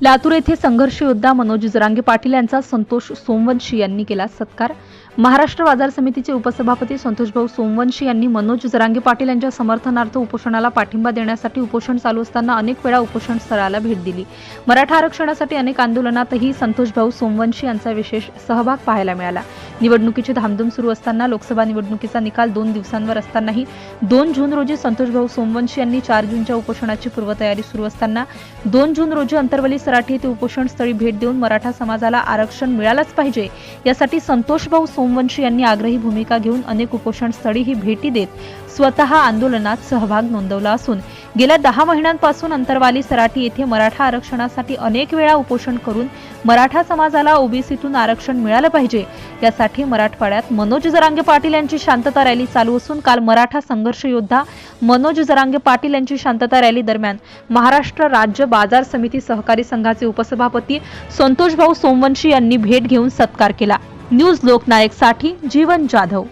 लातूर येथे संघर्ष योद्धा मनोज जरांगे पाटील यांचा संतोष सोमवंशी यांनी केला सत्कार. महाराष्ट्र बाजार समितीचे उपसभापती संतोषभाऊ सोमवंशी यांनी मनोज जरांगे पाटील यांच्या समर्थनार्थ उपोषणाला पाठिंबा देण्यासाठी उपोषण चालू असताना अनेक वेळा उपोषण स्थळाला भेट दिली. मराठा आरक्षणासाठी अनेक आंदोलनातही संतोषभाऊ सोमवंशी यांचा विशेष सहभाग पाहायला मिळाला. निवडणुकीची धामधूम सुरू असताना लोकसभा निवडणुकीचा निकाल दोन दिवसांवर असतानाही दोन जून रोजी संतोषभाऊ सोमवंशी यांनी चार जूनच्या उपोषणाची पूर्वतयारी सुरू असताना दोन जून रोजी अंतरवली सराठी येथे उपोषण स्थळी भेट देऊन मराठा समाजाला आरक्षण मिळालंच पाहिजे यासाठी संतोषभाऊ सोमवंशी यांनी आग्रही भूमिका घेऊन अनेक उपोषण स्थळीही भेटी देत स्वतः आंदोलनात सहभाग नोंदवला असून गेल्या दहा महिन्यांपासून अंतरवाली सराठी येथे मराठा आरक्षणासाठी अनेक वेळा उपोषण करून मराठा समाजाला ओबीसीतून आरक्षण मिळालं पाहिजे. यासाठी मराठवाड्यात मनोज जरांगे पाटील यांची शांतता रॅली चालू असून काल मराठा संघर्ष योद्धा मनोज जरांगे पाटील यांची शांतता रॅली दरम्यान महाराष्ट्र राज्य बाजार समिती सहकारी संघाचे उपसभापती संतोषभाऊ सोमवंशी यांनी भेट घेऊन सत्कार केला. न्यूज लोकनायकसाठी जीवन जाधव.